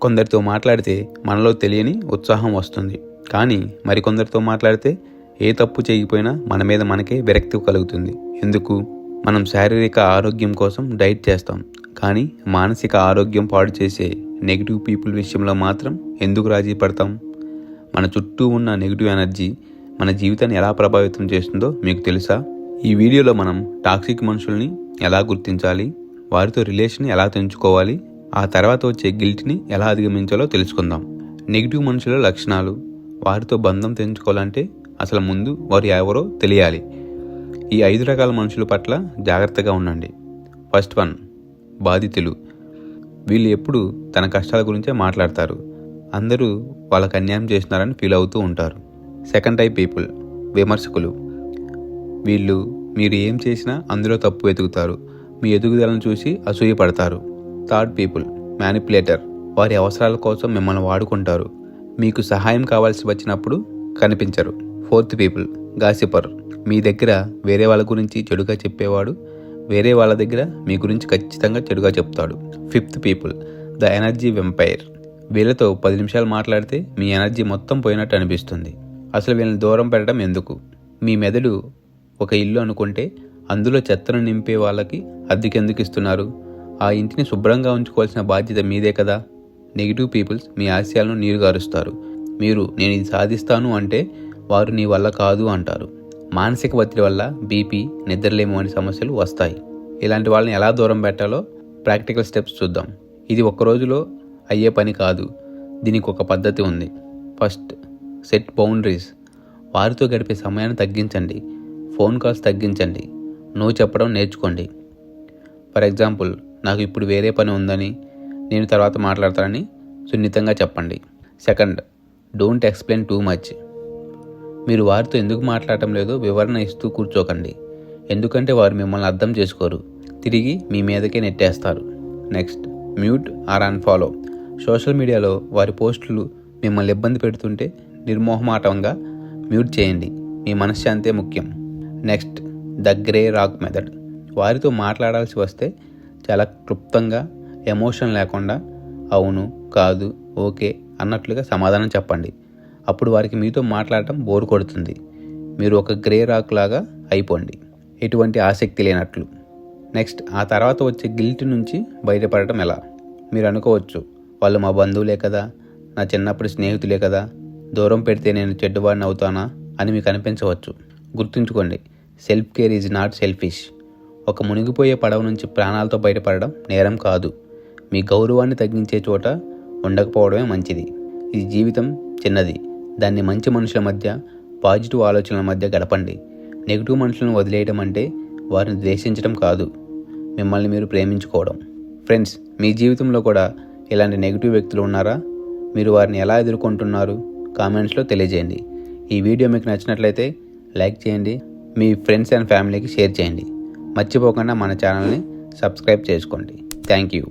కొందరితో మాట్లాడితే మనలో తెలియని ఉత్సాహం వస్తుంది. కానీ మరికొందరితో మాట్లాడితే ఏ తప్పు చేయకపోయినా మన మీద మనకే విరక్తి కలుగుతుంది. ఎందుకు? మనం శారీరక ఆరోగ్యం కోసం డైట్ చేస్తాం. కానీ మానసిక ఆరోగ్యం పాడు చేసే నెగిటివ్ పీపుల్ విషయంలో మాత్రం ఎందుకు రాజీ పడతాం? మన చుట్టూ ఉన్న నెగిటివ్ ఎనర్జీ మన జీవితాన్ని ఎలా ప్రభావితం చేస్తుందో మీకు తెలుసా? ఈ వీడియోలో మనం టాక్సిక్ మనుషుల్ని ఎలా గుర్తించాలి? వారితో రిలేషన్ ఎలా తెంచుకోవాలి ఆ తర్వాత వచ్చే గిల్ట్ని ఎలా అధిగమించాలో తెలుసుకుందాం. నెగిటివ్ మనుషుల లక్షణాలు వారితో బంధం తెంచుకోవాలంటే అసలు ముందు వారు ఎవరో తెలియాలి. ఈ ఐదు రకాల మనుషుల పట్ల జాగ్రత్తగా ఉండండి. ఫస్ట్ వన్ బాధితులు. వీళ్ళు ఎప్పుడు తన కష్టాల గురించే మాట్లాడతారు. అందరూ వాళ్ళకి అన్యాయం చేస్తున్నారని ఫీల్ అవుతూ ఉంటారు. సెకండ్ టైప్ పీపుల్ విమర్శకులు. వీళ్ళు మీరు ఏం చేసినా అందులో తప్పు వెతుకుతారు. మీ ఎదుగుదలను చూసి అసూయపడతారు. థర్డ్ పీపుల్ మ్యానిపులేటర్ వారి అవసరాల కోసం మిమ్మల్ని వాడుకుంటారు. మీకు సహాయం కావాల్సి వచ్చినప్పుడు కనిపించరు. Fourth people గాసిపర్. మీ దగ్గర వేరే వాళ్ళ గురించి చెడుగా చెప్పేవాడు వేరే వాళ్ళ దగ్గర మీ గురించి ఖచ్చితంగా చెడుగా చెప్తాడు. Fifth people the energy vampire. వీళ్ళతో పది నిమిషాలు మాట్లాడితే మీ ఎనర్జీ మొత్తం పోయినట్టు అనిపిస్తుంది. అసలు వీళ్ళని దూరం పెట్టడం ఎందుకు? మీ మెదడు ఒక ఇల్లు అనుకుంటే అందులో చెత్తను నింపే వాళ్ళకి అద్దెకెందుకు ఇస్తున్నారు? ఆ ఇంటిని శుభ్రంగా ఉంచుకోవాల్సిన బాధ్యత మీదే కదా? నెగిటివ్ పీపుల్స్ మీ ఆశయాలను నీరుగారుస్తారు. మీరు నేను ఇది సాధిస్తాను అంటే వారు నీ వల్ల కాదు అంటారు. మానసిక ఒత్తిడి వల్ల బీపీ నిద్రలేము అనే సమస్యలు వస్తాయి. ఇలాంటి వాళ్ళని ఎలా దూరం పెట్టాలో ప్రాక్టికల్ స్టెప్స్ చూద్దాం. ఇది ఒక్క రోజులో అయ్యే పని కాదు. దీనికి ఒక పద్ధతి ఉంది. First set boundaries. వారితో గడిపే సమయాన్ని తగ్గించండి. ఫోన్ కాల్స్ తగ్గించండి. నో చెప్పడం నేర్చుకోండి. ఫర్ ఎగ్జాంపుల్ నాకు ఇప్పుడు వేరే పని ఉందని నేను తర్వాత మాట్లాడతానని సున్నితంగా చెప్పండి. Second don't explain too much. మీరు వారితో ఎందుకు మాట్లాడటం లేదో వివరణ ఇస్తూ కూర్చోకండి. ఎందుకంటే వారు మిమ్మల్ని అర్థం చేసుకోరు. తిరిగి మీ మీదకే నెట్టేస్తారు. Next mute or unfollow. Social మీడియాలో వారి పోస్టులు మిమ్మల్ని ఇబ్బంది పెడుతుంటే నిర్మోహమాటంగా మ్యూట్ చేయండి. మీ మనశ్శాంతే ముఖ్యం. Next the grey rock method. వారితో మాట్లాడాల్సి వస్తే చాలా క్లుప్తంగా ఎమోషన్ లేకుండా అవును కాదు ఓకే అన్నట్లుగా సమాధానం చెప్పండి. అప్పుడు వారికి మీతో మాట్లాడటం బోరు కొడుతుంది. మీరు ఒక గ్రే రాక్ లాగా అయిపోండి. ఎటువంటి ఆసక్తి లేనట్లు. నెక్స్ట్ ఆ తర్వాత వచ్చే గిల్ట్ నుంచి బయటపడటం ఎలా? మీరు అనుకోవచ్చు వాళ్ళు మా బంధువులే కదా నా చిన్నప్పుడు స్నేహితులే కదా దూరం పెడితే నేను చెడ్డవాడిని అవుతానా అని మీకు అనిపించవచ్చు. గుర్తుంచుకోండి self care is not selfish ఒక మునిగిపోయే పడవ నుంచి ప్రాణాలతో బయటపడడం నేరం కాదు. మీ గౌరవాన్ని తగ్గించే చోట ఉండకపోవడమే మంచిది. ఈ జీవితం చిన్నది. దాన్ని మంచి మనుషుల మధ్య పాజిటివ్ ఆలోచనల మధ్య గడపండి. నెగిటివ్ మనుషులను వదిలేయడం అంటే వారిని ద్వేషించడం కాదు. మిమ్మల్ని మీరు ప్రేమించుకోవడం. ఫ్రెండ్స్ మీ జీవితంలో కూడా ఇలాంటి నెగిటివ్ వ్యక్తులు ఉన్నారా? మీరు వారిని ఎలా ఎదుర్కొంటున్నారు? కామెంట్స్లో తెలియజేయండి. ఈ వీడియో మీకు నచ్చినట్లయితే లైక్ చేయండి. మీ ఫ్రెండ్స్ అండ్ ఫ్యామిలీకి షేర్ చేయండి. మర్చిపోకుండా మన ఛానల్ని సబ్స్క్రైబ్ చేసుకోండి. Thank you.